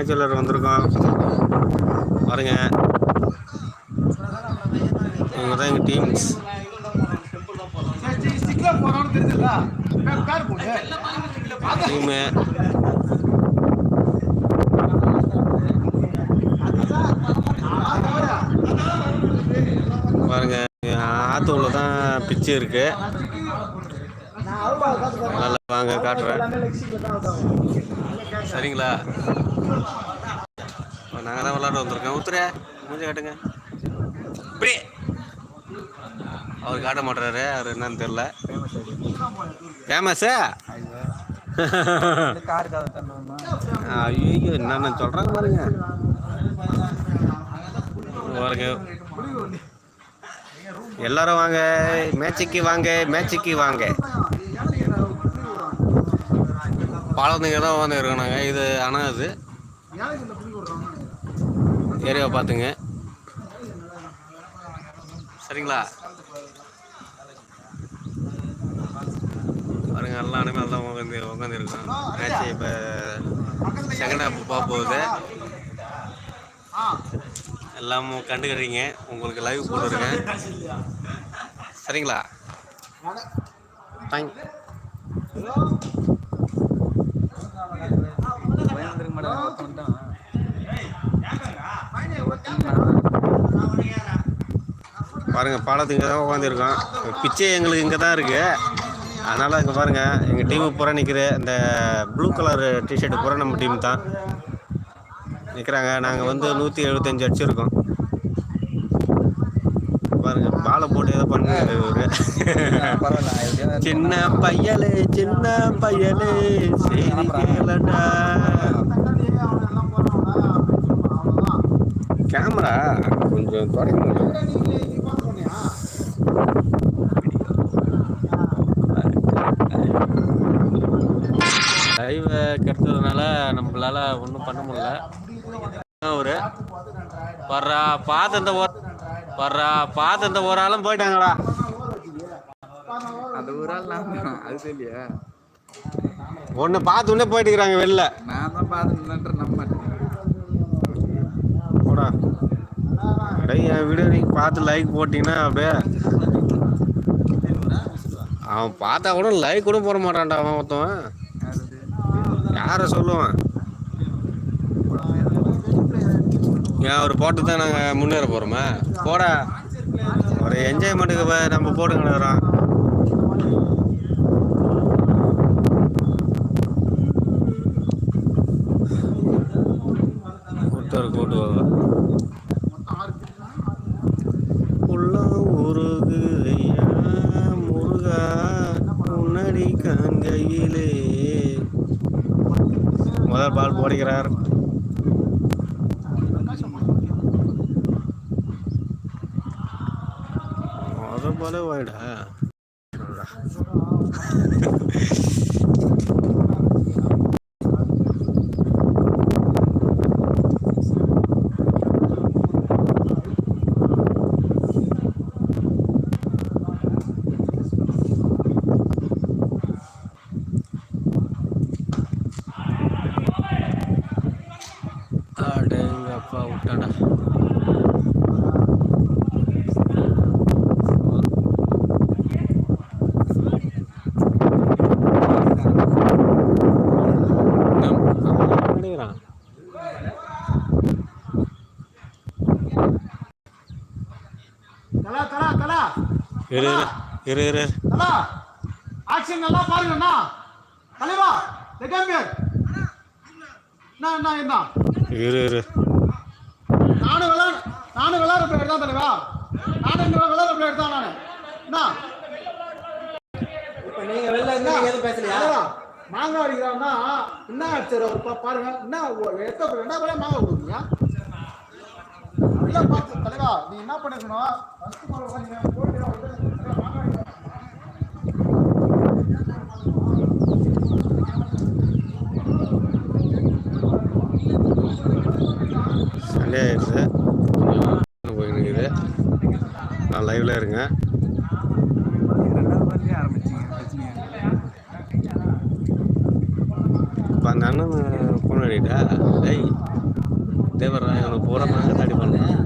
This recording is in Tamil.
மேய்ச்சலர் வந்திருக்கோம். பாருங்க. இவங்க தான் எங்கள் டீம்ஸ் டீமு. பாருங்க ஆத்தூர்ல தான் பிச்சு இருக்கு. நல்லா வாங்க காட்டுறேன். சரிங்களா? நாங்கள் தான் விளாட வந்திருக்கோம். ஊத்துற மூஞ்சி காட்டுங்க. இப்படி. அவர் காட்ட மாட்டுறாரு அவர் என்னன்னு தெரில ஃபேமஸா ஐயோ என்னென்ன சொல்கிறாங்க பாருங்க. பாருங்க எல்லாரும் வாங்க. மேட்சுக்கு வாங்க மேட்சுக்கு வாங்க. பாலத்துங்க தான் வந்து நாங்கள் இது ஆனால் இது ஏரியாவை பார்த்துங்க. சரிங்களா? பாருங்க எல்லா அனிமல் தான் உட்காந்து உட்காந்துருக்கோம் மேட்ச் இப்போ செகண்ட் ஹாஃப் போக போகுது. எல்லாமும் கண்டுக்கிறீங்க. உங்களுக்கு லைவ் போட்டுருக்கேன். சரிங்களா? தேங்க் பாருங்க பாலத்துக்கு தான் உட்காந்துருக்கோம் பிச்சை எங்களுக்கு இங்கே தான் இருக்குது அதனால் இங்கே பாருங்க எங்கள் டீமு பூரா நிற்கிற இந்த ப்ளூ கலர் டிஷர்ட் பூரா நம்ம டீம் தான். நிற்கிறாங்க நாங்கள் வந்து நூற்றி எழுபத்தஞ்சு அடிச்சிருக்கோம். பாருங்க பாலை போட்டு ஏதோ பண்ணுங்க இவரு சின்ன பையலே சின்ன பையலே சரி கேளடா கேமரா கொஞ்சம் தொடங்க லைவை கெடுத்ததுனால நம்மளால ஒன்றும் பண்ண முடியல. ஒரு வர்றா பார்த்து இந்த வர்றா பார்த்து இந்த ஒரு ஆளும் போயிட்டாங்கடா. அந்த ஒரு ஆள் நான். அது தெரியலையா. ஒன்று பார்த்து உடனே போயிட்டு இருக்கிறாங்க வெளில. நான் தான் பார்த்துட்டு நம்ப போடா. என் வீடியோ நீங்கள் பார்த்து லைக் போட்டிங்கன்னா அப்படியே. அவன் பார்த்தா கூட லைக் கூட போட மாட்டான்டா அவன் ஒருத்தவன் யாரை சொல்லுவான்? ஏன் அவர் போட்டு தான் நாங்கள் முன்னேற போகிறோமா போடா. ஒரு என்ஜாய்மெண்ட்டுக்கு நம்ம போட்டு கிடக்குறோம் கூட்டர் கூட்டுவாங்க உள்ளம் உருகுதையா முருகா முன்னாடி காண்கையிலே. முதல் பால் போடுகிறார். பலவாயிடா. பாலே அடேங்கப்பா விட்டாடா. தலா தலா தலா. இரு இரு இரு இரு. தலா. ஆக்ஷன் நல்லா பாருங்க அண்ணா. தலைவா லெகம்பியர் என்ன என்ன என்ன இரு இரு. நானும் விளையாட நானும் விளையாட பிளேயர் தான் தலைவா. நானும் விளையாட பிளேயர் தான் நானு. என்ன இப்ப நீங்க வெளில இருந்து நீங்க எதுவும் பேசலையா? மாங்காய் அடிக்கிறான்னா என்ன பா- பாருங்க. என்ன ஒ- எத்த ரெண்டா பேரே மாங்காய் கொடுக்குறீங்க? நல்லா பார்த்து தலைவா நீ என்ன பண்ணிருக்கணும்? ஃபர்ஸ்ட் சண்டே நான் லைவ்ல இருங்க இப்போ அந்த அண்ணன் ஃபோன் அடிக்கிட்டா? டேய் தேவரா இவனுக்கு பூரா நாங்கள் தான்